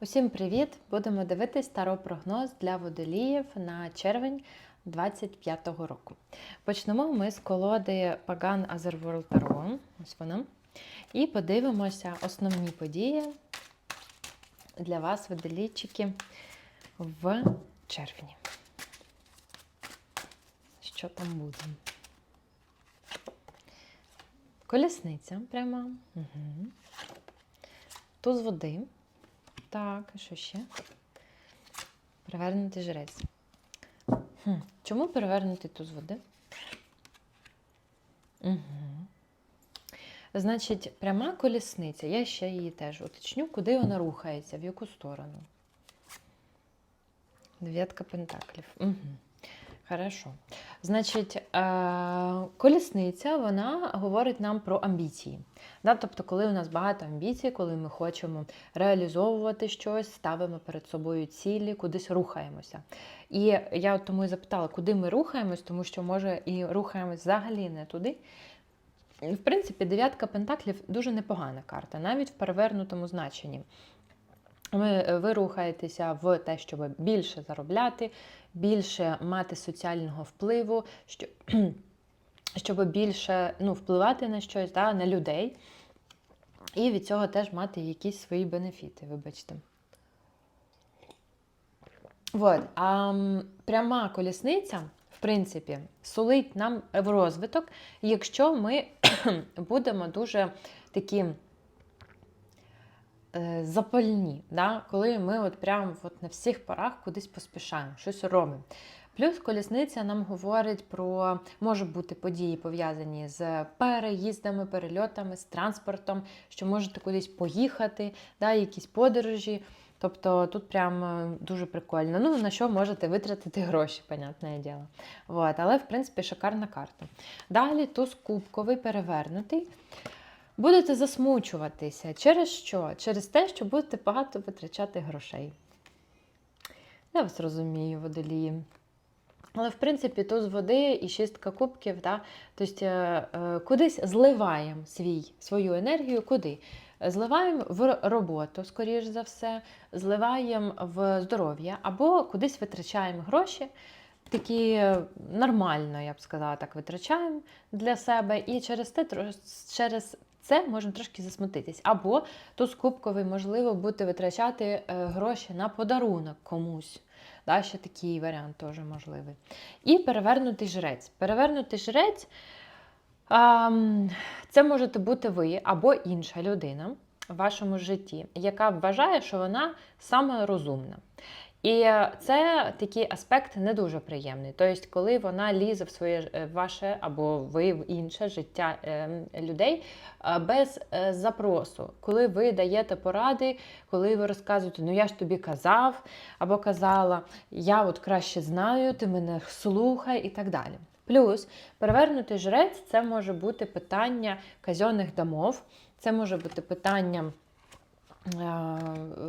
Усім привіт! Будемо дивитись таро-прогноз для водоліїв на червень 25-го року. Почнемо ми з колоди Pagan Otherworld Tarot. Ось вона. І подивимося основні події для вас, водолійчики, в червні. Що там буде? Колісниця пряма. Угу. Туз води. Так, що ще? Перевернутий жрець. Хм. Чому перевернутий туз води? Угу. Значить, пряма колісниця, я ще її теж уточню, куди вона рухається, в яку сторону. Дев'ятка пентаклів. Угу. Хорошо. Значить, е- колісниця вона говорить нам про амбіції. Да? Тобто, коли у нас багато амбіцій, коли ми хочемо реалізовувати щось, ставимо перед собою цілі, кудись рухаємося. І я тому і запитала, куди ми рухаємось, тому що, може, і рухаємось взагалі не туди. В принципі, дев'ятка пентаклів дуже непогана карта, навіть в перевернутому значенні. Ви, ви рухаєтеся в те, щоб більше заробляти, більше мати соціального впливу, щоб, щоб більше ну, впливати на щось, да, на людей. І від цього теж мати якісь свої бенефіти, вибачте. Вот. А пряма колісниця, в принципі, сулить нам в розвиток, якщо ми будемо дуже такі е, запальні, да? коли ми от прямо от на всіх парах кудись поспішаємо, щось робимо. Плюс колісниця нам говорить про можуть бути події пов'язані з переїздами, перельотами, з транспортом, що можете кудись поїхати, да, якісь подорожі. Тобто тут прям е, дуже прикольно. Ну, на що можете витратити гроші, понятне діло. Вот. Але, в принципі, шикарна карта. Далі туз кубковий перевернутий. Будете засмучуватися. Через що? Через те, що будете багато витрачати грошей. Я вас розумію, водолії. Але, в принципі, туз води і шістка кубків, да? тобто е, е, кудись зливаємо свій, свою енергію, куди? Зливаємо в роботу, скоріш за все, зливаємо в здоров'я, або кудись витрачаємо гроші, такі е, нормально, я б сказала, так витрачаємо для себе, і через те через це можемо трошки засмутитись. Або туз кубковий, можливо, буде витрачати е, гроші на подарунок комусь. Да, ще такий варіант теж можливий. І перевернутий жрець. Перевернутий жрець це можете бути ви або інша людина в вашому житті, яка вважає, що вона саме розумна. І це такий аспект не дуже приємний. Тобто, коли вона лізе в своє е, ваше або ви в інше життя е, людей е, без запросу, коли ви даєте поради, коли ви розказуєте, ну я ж тобі казав або казала, я от краще знаю, ти мене слухай і так далі. Плюс перевернутий жрець це може бути питання казенних домов, це може бути питання.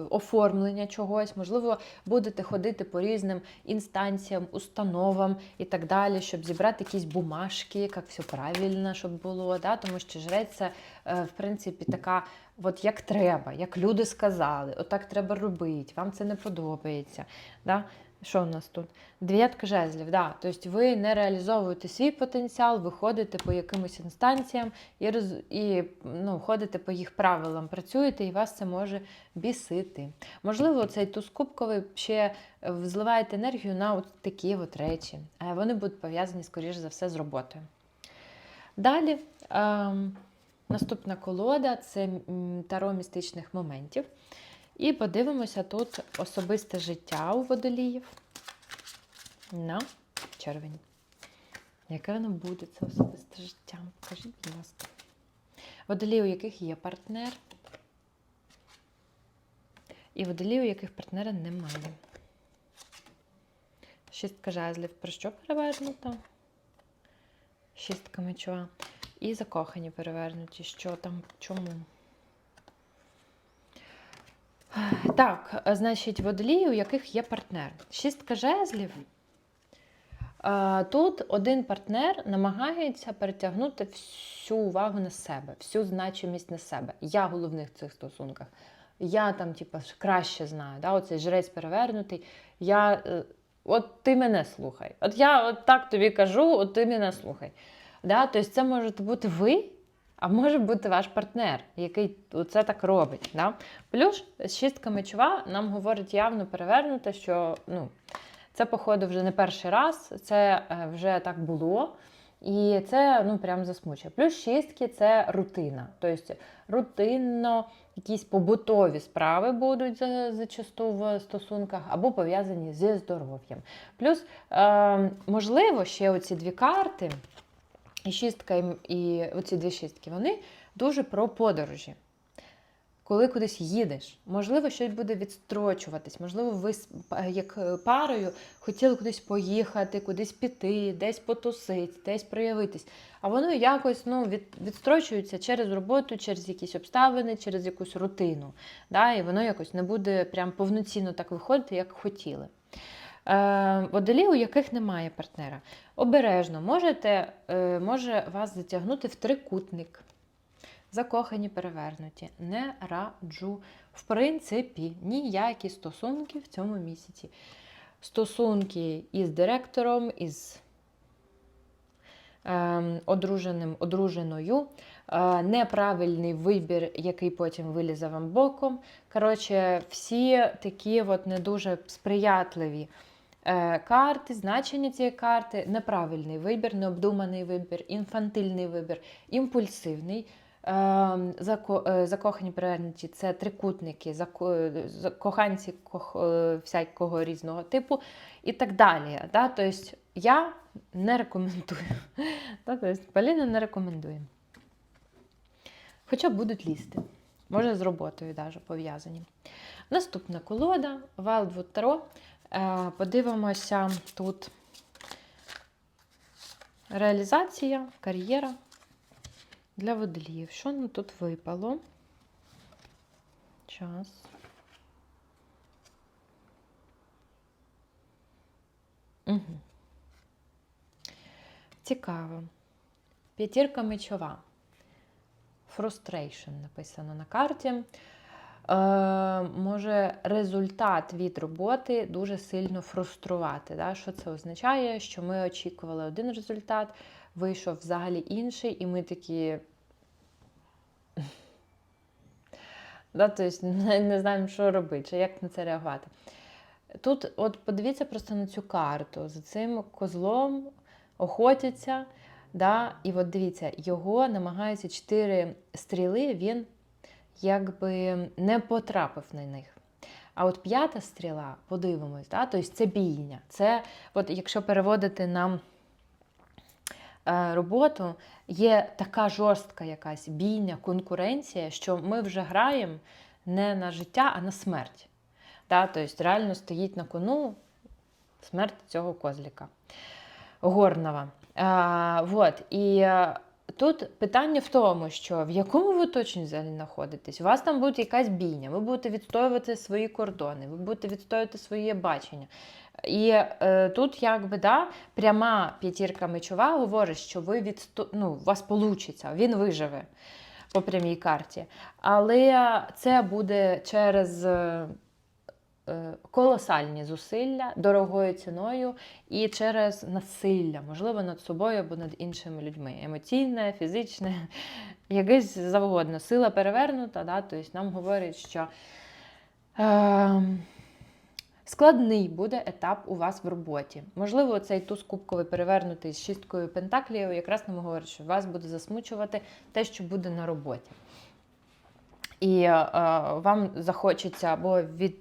Оформлення чогось, можливо, будете ходити по різним інстанціям, установам і так далі, щоб зібрати якісь бумажки, як все правильно, щоб було. Да? Тому що жрець це, е, в принципі, така, от як треба, як люди сказали, отак треба робити, вам це не подобається. Да? Що у нас тут? Дев'ятка жезлів, да. Тобто ви не реалізовуєте свій потенціал, ви ходите по якимось інстанціям і роз... і ну, ходите по їх правилам, працюєте, і вас це може бісити. Можливо, цей туз кубковий ще зливаєте енергію на от такі от речі. Вони будуть пов'язані, скоріш за все, з роботою. Далі. Ем... Наступна колода це таро містичних моментів. І подивимося тут особисте життя у водоліїв на червень. Яке воно буде, це особисте життя? Покажіть, будь ласка. Водолії, у яких є партнер. І водолії, у яких партнера немає. Шістка жезлів. Про що перевернуто? Шістка мечова. І закохані перевернуті. Що там? Чому? Так, значить, водолії, у яких є партнер. Шістка жезлів. Тут один партнер намагається перетягнути всю увагу на себе, всю значимість на себе. Я головних в цих стосунках. я там, типу, краще знаю, да, оцей жрець перевернутий, я, е, от ти мене слухай. От я от так тобі кажу, от ти мене слухай. Да? Тобто це можете бути ви, а може бути ваш партнер, який це так робить. Да? Плюс шістка мечова нам говорить явно перевернуте, що ну, це, походу, вже не перший раз, це е, вже так було. І це ну прям засмучує. Плюс шістки це рутина. Тобто рутинно якісь побутові справи будуть зачасту в стосунках або пов'язані зі здоров'ям. Плюс, е, можливо, ще оці дві карти, і шістка, і, оці дві шістки, вони дуже про подорожі. Коли кудись їдеш, можливо, щось буде відстрочуватись, можливо, ви як е, парою хотіли кудись поїхати, кудись піти, десь потусити, десь проявитись. А воно якось ну, від, відстрочується через роботу, через якісь обставини, через якусь рутину. Да? І воно якось не буде прям повноцінно так виходити, як хотіли. Е, водолі, у яких немає партнера. Обережно можете, е, може вас затягнути в трикутник. Закохані перевернуті. Не раджу. В принципі, ніякі стосунки в цьому місяці. Стосунки із директором, із ем, одруженим, одруженою, е, неправильний вибір, який потім вилізе вам боком. Коротше, всі такі от не дуже сприятливі карти, значення цієї карти, неправильний вибір, необдуманий вибір, інфантильний вибір, імпульсивний. Зако- е, Закохані перевернуті це трикутники, е, коханці кох- е, всякого різного типу і так далі. Да? Тобто я не рекомендую. Тобто Поліна не рекомендує. Хоча будуть лізти. Може, з роботою пов'язані. Наступна колода Wildwood Tarot. Е, Подивимося тут реалізація, кар'єра для водоліїв. Що нам тут випало? Час. Угу. Цікаво. П'ятірка мечова. Frustration написано на карті. Е, може результат від роботи дуже сильно фруструвати. Да? Що це означає? Що ми очікували один результат, вийшов взагалі інший, і ми такі. Да, тобто не, знаємо, що робити, чи як на це реагувати. Тут, от подивіться просто на цю карту. За цим козлом охотяться. Да? І от дивіться, його намагаються чотири стріли, він якби не потрапив на них. А от п'ята стріла, подивимось, да? тобто це бійня. Це, от якщо переводити на е, роботу, є така жорстка якась бійня, конкуренція, що ми вже граємо не на життя, а на смерть. Да? Тобто реально стоїть на кону смерть цього козліка. Горнова. А, вот. І а, тут питання в тому, що в якому ви точно взагалі знаходитесь? У вас там буде якась бійня, ви будете відстоювати свої кордони, ви будете відстоювати своє бачення. І е, тут, якби да, пряма п'ятірка мечова говорить, що ви відсто... ну, у вас вийде, він виживе по прямій карті. Але це буде через. Е, Колосальні зусилля дорогою ціною і через насилля, можливо, над собою або над іншими людьми. Емоційне, фізичне, якесь завгодно. Сила перевернута, да? тобто нам говорять, що е, складний буде етап у вас в роботі. Можливо, цей туз кубковий перевернутий з шісткою пентаклів якраз нам говорить, що вас буде засмучувати те, що буде на роботі. І е, вам захочеться або від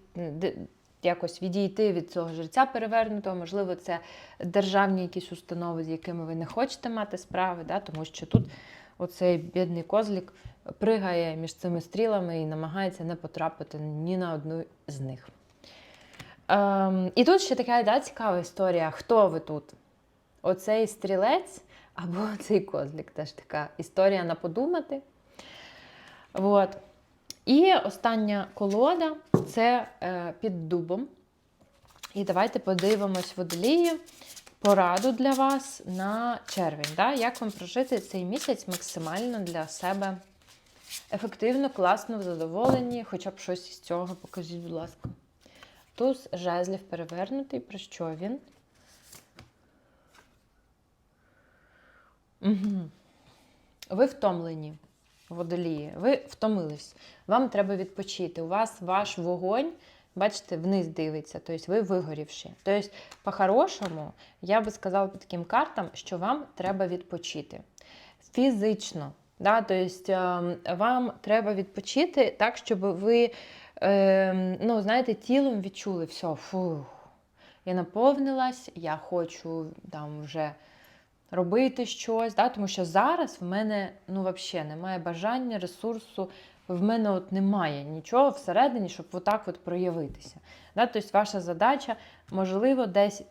якось відійти від цього життя перевернутого, можливо, це державні якісь установи, з якими ви не хочете мати справи, да? тому що тут оцей бідний козлік пригає між цими стрілами і намагається не потрапити ні на одну з них. Ем, і тут ще така да, цікава історія. Хто ви тут? Оцей стрілець або цей козлік. Теж така історія на подумати. Вот. І остання колода це е, під дубом. І давайте подивимось водолії пораду для вас на червень. Да? Як вам прожити цей місяць максимально для себе ефективно, класно, задоволені, хоча б щось із цього покажіть, будь ласка. Туз жезлів перевернутий, про що він? Угу. Ви втомлені, водолії, ви втомились. Вам треба відпочити. У вас ваш вогонь, бачите, вниз дивиться, тобто ви вигорівші. Тобто, по-хорошому, я би сказала по таким картам, що вам треба відпочити. Фізично. Да? Тобто, е, вам треба відпочити так, щоб ви, е, ну, знаєте, тілом відчули все, фух, я наповнилась, я хочу там вже робити щось, да? тому що зараз в мене ну, взагалі немає бажання, ресурсу, в мене от немає нічого всередині, щоб отак от проявитися. Да? Тобто ваша задача, можливо, десь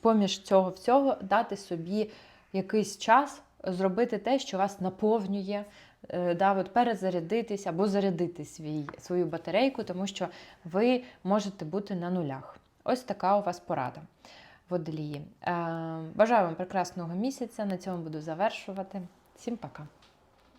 поміж цього всього дати собі якийсь час зробити те, що вас наповнює, е, да, от перезарядитися або зарядити свій, свою батарейку, тому що ви можете бути на нулях. Ось така у вас порада. Водолії. Е, Бажаю вам прекрасного місяця. На цьому буду завершувати. Всім пока.